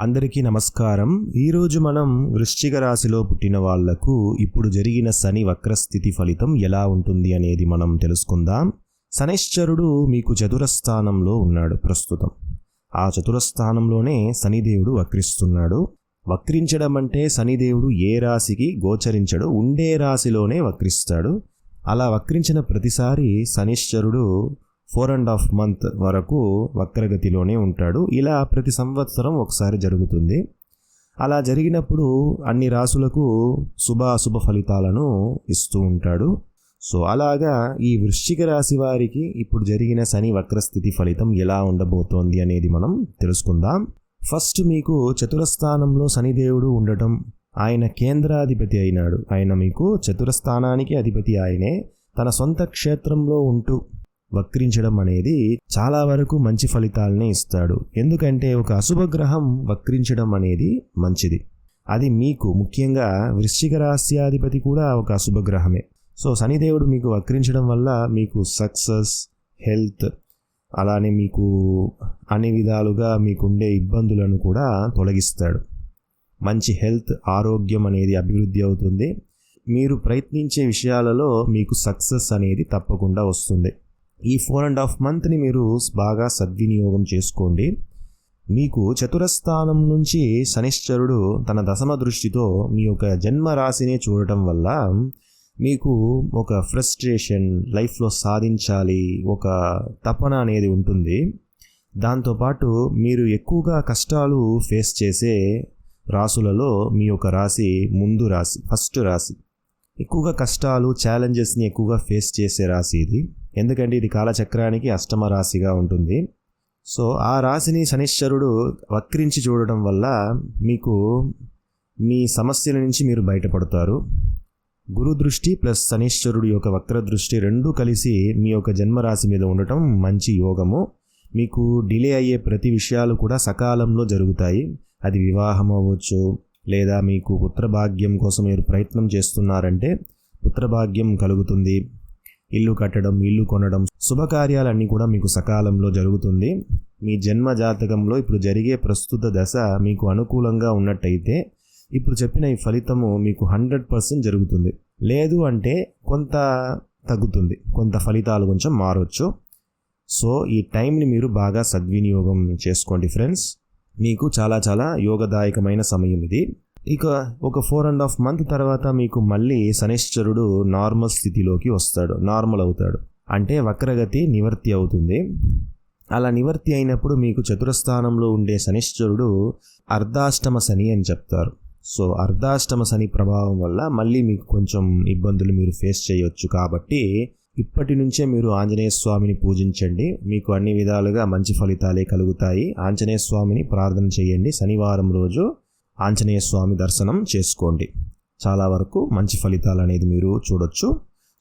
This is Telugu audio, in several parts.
అందరికీ నమస్కారం. ఈరోజు మనం వృశ్చిక రాశిలో పుట్టిన వాళ్ళకు ఇప్పుడు జరిగిన శని వక్రస్థితి ఫలితం ఎలా ఉంటుంది అనేది మనం తెలుసుకుందాం. శనిశ్చరుడు మీకు చతురస్థానంలో ఉన్నాడు ప్రస్తుతం. ఆ చతురస్థానంలోనే శనిదేవుడు వక్రిస్తున్నాడు. వక్రించడం అంటే శనిదేవుడు ఏ రాశికి గోచరించడు ఉండే రాశిలోనే వక్రిస్తాడు. అలా వక్రించిన ప్రతిసారి శనిశ్చరుడు ఫోర్ అండ్ హాఫ్ మంత్ వరకు వక్రగతిలోనే ఉంటాడు. ఇలా ప్రతి సంవత్సరం ఒకసారి జరుగుతుంది. అలా జరిగినప్పుడు అన్ని రాసులకు శుభ అశుభ ఫలితాలను ఇస్తూ ఉంటాడు. సో అలాగా ఈ వృశ్చిక రాశి వారికి ఇప్పుడు జరిగిన శని వక్రస్థితి ఫలితం ఎలా ఉండబోతోంది అనేది మనం తెలుసుకుందాం. ఫస్ట్ మీకు చతురస్థానంలో శనిదేవుడు ఉండటం ఆయన కేంద్రాధిపతి అయినాడు. ఆయన మీకు చతురస్థానానికి అధిపతి ఆయనే. తన సొంత క్షేత్రంలో ఉంటూ వక్రించడం అనేది చాలా వరకు మంచి ఫలితాలని ఇస్తాడు. ఎందుకంటే ఒక అశుభ గ్రహం వక్రించడం అనేది మంచిది. అది మీకు ముఖ్యంగా వృశ్చిక రాశ్యాధిపతి కూడా ఒక అశుభ గ్రహమే సో శనిదేవుడు మీకు వక్రించడం వల్ల మీకు సక్సెస్ హెల్త్ అలానే మీకు అన్ని విధాలుగా మీకుండే ఇబ్బందులను కూడా తొలగిస్తాడు. మంచి హెల్త్ ఆరోగ్యం అనేది అభివృద్ధి అవుతుంది. మీరు ప్రయత్నించే విషయాలలో మీకు సక్సెస్ అనేది తప్పకుండా వస్తుంది. ఈ ఫోర్ అండ్ హాఫ్ మంత్ని మీరు బాగా సద్వినియోగం చేసుకోండి. మీకు చతురస్థానం నుంచి శనిశ్చరుడు తన దశమ దృష్టితో మీ యొక్క జన్మ రాశిని చూడటం వల్ల మీకు ఒక ఫ్రస్ట్రేషన్ లైఫ్లో సాధించాలి ఒక తపన అనేది ఉంటుంది. దాంతోపాటు మీరు ఎక్కువగా కష్టాలు ఫేస్ చేసే రాసులలో మీ యొక్క రాశి ముందు రాశి ఫస్ట్ రాశి. ఎక్కువగా కష్టాలు ఛాలెంజెస్ని ఎక్కువగా ఫేస్ చేసే రాశి ఇది. ఎందుకంటే ఇది కాలచక్రానికి అష్టమ రాశిగా ఉంటుంది. సో ఆ రాశిని శనిశ్చరుడు వక్రించి చూడటం వల్ల మీకు మీ సమస్యల నుంచి మీరు బయటపడతారు. గురు దృష్టి ప్లస్ శనిశ్చరుడు యొక్క వక్ర దృష్టి రెండూ కలిసి మీ యొక్క జన్మరాశి మీద ఉండటం మంచి యోగము. మీకు డిలే అయ్యే ప్రతి విషయాలు కూడా సకాలంలో జరుగుతాయి. అది వివాహం అవ్వచ్చు లేదా మీకు పుత్రభాగ్యం కోసం మీరు ప్రయత్నం చేస్తున్నారంటే పుత్రభాగ్యం కలుగుతుంది. ఇల్లు కట్టడం ఇల్లు కొనడం శుభకార్యాలన్నీ కూడా మీకు సకాలంలో జరుగుతుంది. మీ జన్మ జాతకంలో ఇప్పుడు జరిగే ప్రస్తుత దశ మీకు అనుకూలంగా ఉన్నట్టయితే ఇప్పుడు చెప్పిన ఈ ఫలితము మీకు హండ్రెడ్ పర్సెంట్ జరుగుతుంది. లేదు అంటే కొంత తగ్గుతుంది. కొంత ఫలితాలు కొంచెం మారవచ్చు సో ఈ టైంని మీరు బాగా సద్వినియోగం చేసుకోండి ఫ్రెండ్స్. మీకు చాలా చాలా యోగదాయకమైన సమయం ఇది. ఇక ఒక ఫోర్ అండ్ హాఫ్ మంత్ తర్వాత మీకు మళ్ళీ శనిశ్చరుడు నార్మల్ స్థితిలోకి వస్తాడు నార్మల్ అవుతాడు. అంటే వక్రగతి నివర్తి అవుతుంది. అలా నివర్తి అయినప్పుడు మీకు చతురస్థానంలో ఉండే శనిశ్చరుడు అర్ధాష్టమ శని అని చెప్తారు. సో అర్ధాష్టమ శని ప్రభావం వల్ల మళ్ళీ మీకు కొంచెం ఇబ్బందులు మీరు ఫేస్ చేయొచ్చు కాబట్టి ఇప్పటి నుంచే మీరు ఆంజనేయ స్వామిని పూజించండి. మీకు అన్ని విధాలుగా మంచి ఫలితాలే కలుగుతాయి. ఆంజనేయ స్వామిని ప్రార్థన చేయండి. శనివారం రోజు ఆంజనేయ స్వామి దర్శనం చేసుకోండి. చాలా వరకు మంచి ఫలితాలు అనేది మీరు చూడొచ్చు.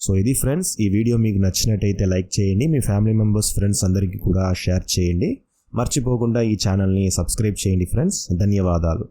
సో ఇది ఫ్రెండ్స్ ఈ వీడియో మీకు నచ్చినట్టయితే లైక్ చేయండి. మీ ఫ్యామిలీ మెంబర్స్ ఫ్రెండ్స్ అందరికీ కూడా షేర్ చేయండి. మర్చిపోకుండా ఈ ఛానల్ని సబ్స్క్రైబ్ చేయండి ఫ్రెండ్స్. ధన్యవాదాలు.